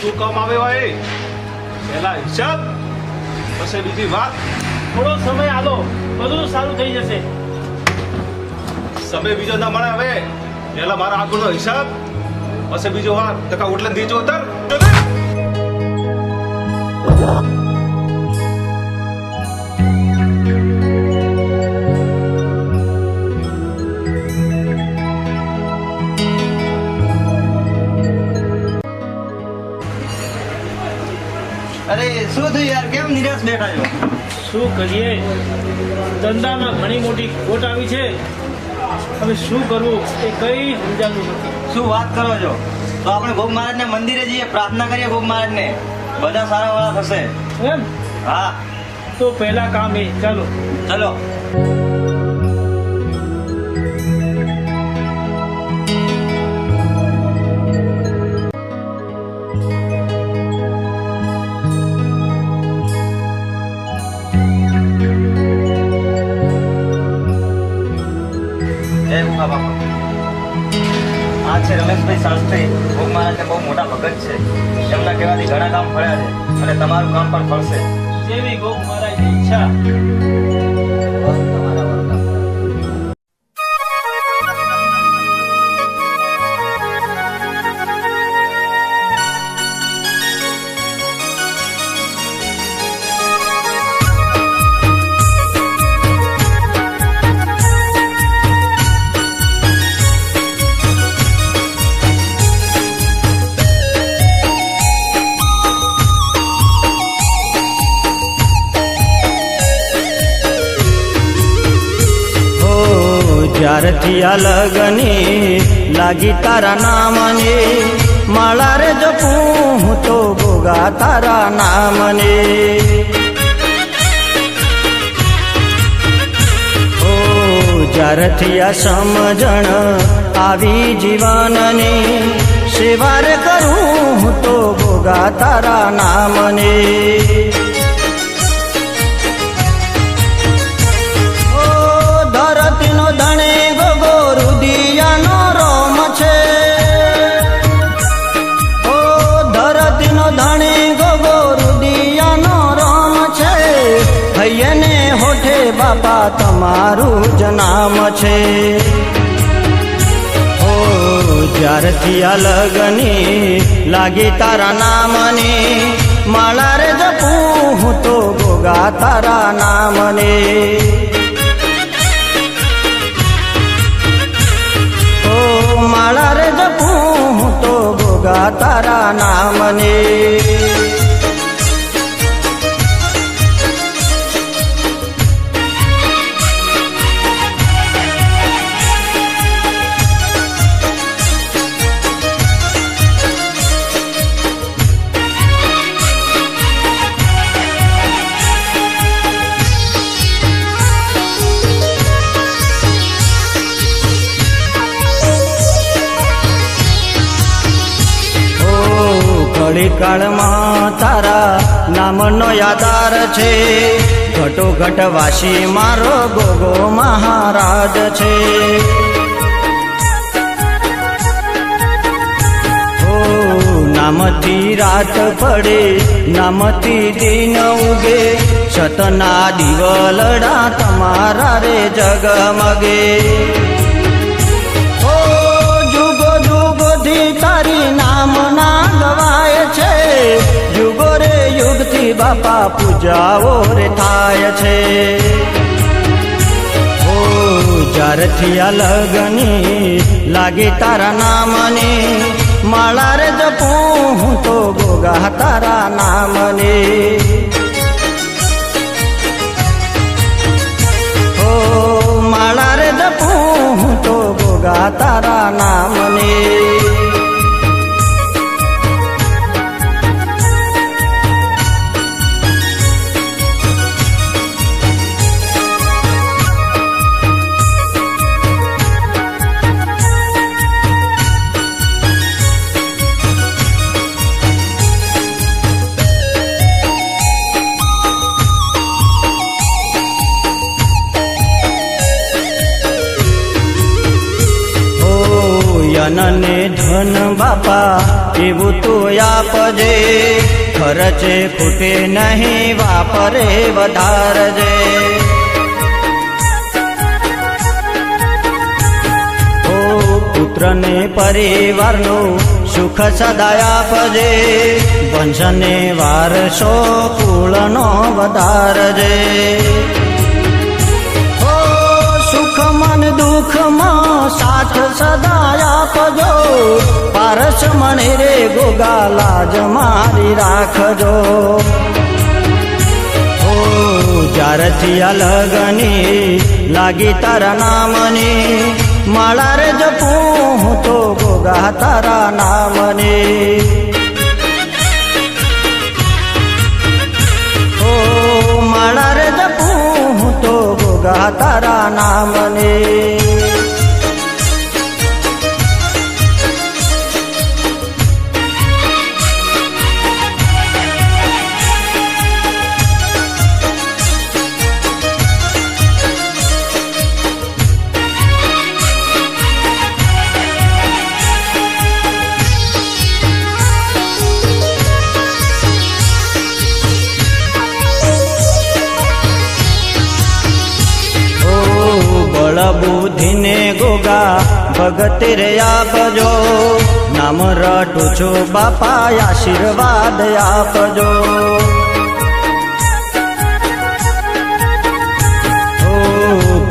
શું કામ આવે ભાઈ? પહેલા હિસાબ, પછી બીજી વાત. થોડો સમય આલો, બધું સારું થઈ જશે. સમય બીજો ના મળે હવે. પહેલા મારા આગળનો હિસાબ, પછી બીજો વાત ટકા ઓટલે દીજો ઉતર. અરે શું થયું યાર? કેમ નિરાશ બેઠા છો શું કરીએ? ધંધામાં ઘણી મોટી ખોટ આવી છે. હવે શું કરવું એ કઈ સમજાતું નથી. શું વાત કરો છો? તો આપણે ભોગ મહારાજને મંદિરે જઈએ પ્રાર્થના કરીએ ભોગ મહારાજને. બધા સારા વાળા થશે. એમ? હા. તો પહેલા કામ એ. ચાલો. ચલો. પણ ફળશે જેવી ગોપ મહારાજની ઈચ્છા. જ્યારથી આ લગની લાગી તારા નામને માળા રે જપું હું તો ભોગા તારા નામને ઓ, જ્યારથી આ સમજણ આવી જીવનની, સેવા રે કરું હું તો ભોગા તારા નામને હૈયને હોઠે, બાપા, તમારું જ નામ છે. ઓ, જ્યારથી આ લગની લાગી તારા નામની, માળા રે જપું હું તો ગોગા તારા નામને. ઓ, માળા રે જપું હું તો ગોગા તારા નામને. ઘડી કાળમાં તારા નામનો યાદાર છે. ઘટો ઘટ વાસી મારો ગોગો મહારાજ છે. નામથી રાત પડે, નામથી દિન ઉગે. સતના દિવલડા તમારા રે જગમગે. બાપા પૂજાઓ રે થાય છે. ઓ જ્યારથી આ લગની લાગે તારા નામને. માળા રે જપું હું તો ગોગા, તારા નામની. ને ધન બાપા, એવું તો આપજે. ખર્ચે ખૂટે નહીં, વાપરે વધારજે. ઓ પુત્રને પરિવારનું સુખ સદાય આપજે. વંશને વારસો કુળનો વધારજે. સુખ મન દુઃખમાં સાથ સદાય આપજો પારસ મણી રે ગોગા લાજ મારી રાખજો. ઓ જ્યારથી આ લગની લાગી તારા નામની. માળા રે જપું હું તો ગોગા તારા નામની. તારા નામની. બુદ્ધિને ગોગા, ભગત આપજો. નામ રટું છો બાપા આશીર્વાદ આપજો.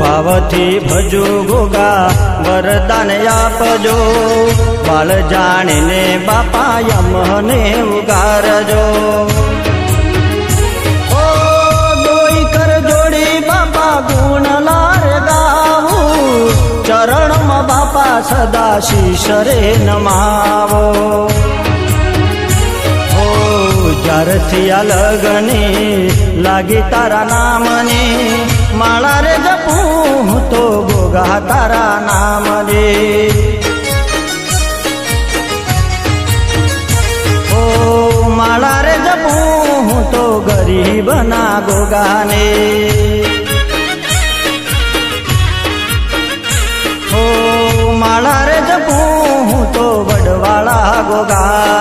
ભાવથી ભજો ગોગા, વરદાન આપજો. બાળ જાણીને બાપા યમને ઉગારજો. ચરણમાં બાપા સદા શીશરે નમાવો. ઓ જ્યારથી આ લગની લાગી તારા નામને માળા રે જપું હું તો ગોગા તારા નામની. ઓ માળા રે જપું હું તો ગરીબના ગોગાને. 到达